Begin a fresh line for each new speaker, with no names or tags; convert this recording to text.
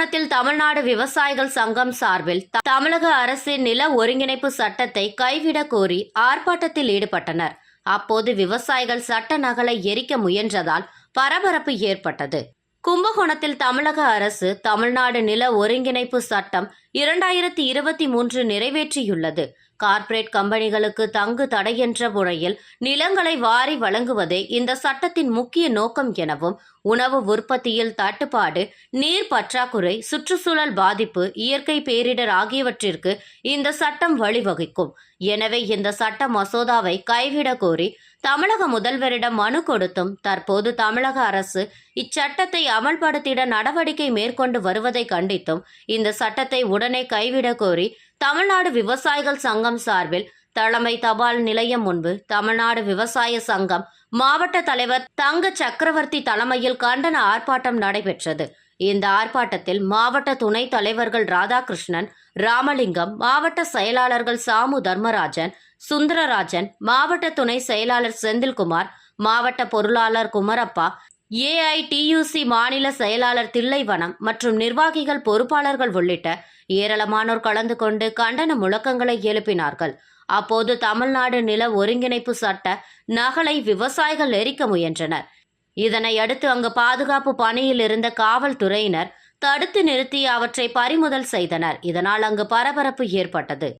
கும்பகோணத்தில் தமிழ்நாடு விவசாயிகள் சங்கம் சார்பில் தமிழக அரசின் நில ஒருங்கிணைப்பு சட்டத்தை கைவிடக் கோரி ஆர்ப்பாட்டத்தில் ஈடுபட்டனர். அப்போது விவசாயிகள் சட்ட நகலை எரிக்க முயன்றதால் பரபரப்பு ஏற்பட்டது. கும்பகோணத்தில் தமிழக அரசு தமிழ்நாடு நில ஒருங்கிணைப்பு சட்டம் இரண்டாயிரத்தி இருபத்தி மூன்று நிறைவேற்றியுள்ளது. கார்ப்பரேட் கம்பெனிகளுக்கு தங்கு தடையென்ற முறையில் நிலங்களை வாரி வழங்குவதே இந்த சட்டத்தின் முக்கிய நோக்கம் எனவும் உணவு உற்பத்தியில் தட்டுப்பாடு நீர் பற்றாக்குறை சுற்றுச்சூழல் பாதிப்பு இயற்கை பேரிடர் ஆகியவற்றிற்கு இந்த சட்டம் வழிவகுக்கும். எனவே இந்த சட்ட மசோதாவை கைவிட கோரி தமிழக முதல்வரிடம் மனு கொடுத்தும் தற்போது தமிழக அரசு இச்சட்டத்தை அமல்படுத்திட நடவடிக்கை மேற்கொண்டு வருவதை கண்டித்தும் இந்த சட்டத்தை உடனே கைவிட கோரி தமிழ்நாடு விவசாயிகள் சங்கம் சார்பில் தலைமை தபால் நிலையம் முன்பு தமிழ்நாடு விவசாய சங்கம் மாவட்ட தலைவர் தங்க சக்கரவர்த்தி தலைமையில் கண்டன ஆர்ப்பாட்டம் நடைபெற்றது. இந்த ஆர்ப்பாட்டத்தில் மாவட்ட துணைத் தலைவர்கள் ராதாகிருஷ்ணன் ராமலிங்கம் மாவட்ட செயலாளர்கள் சாமு தர்மராஜன் சுந்தரராஜன் மாவட்ட துணை செயலாளர் செந்தில்குமார் மாவட்ட பொருளாளர் குமரப்பா ஏஐடியூசி மாநில செயலாளர் தில்லைவனம் மற்றும் நிர்வாகிகள் பொறுப்பாளர்கள் உள்ளிட்ட ஏராளமானோர் கலந்து கொண்டு கண்டன முழக்கங்களை எழுப்பினார்கள். அப்போது தமிழ்நாடு நில ஒருங்கிணைப்பு சட்ட நகலை விவசாயிகள் எரிக்க முயன்றனர். இதனை அடுத்து அங்கு பாதுகாப்பு பணியில் இருந்த காவல்துறையினர் தடுத்து நிறுத்தி அவற்றை பறிமுதல் செய்தனர். இதனால் அங்கு பரபரப்பு ஏற்பட்டது.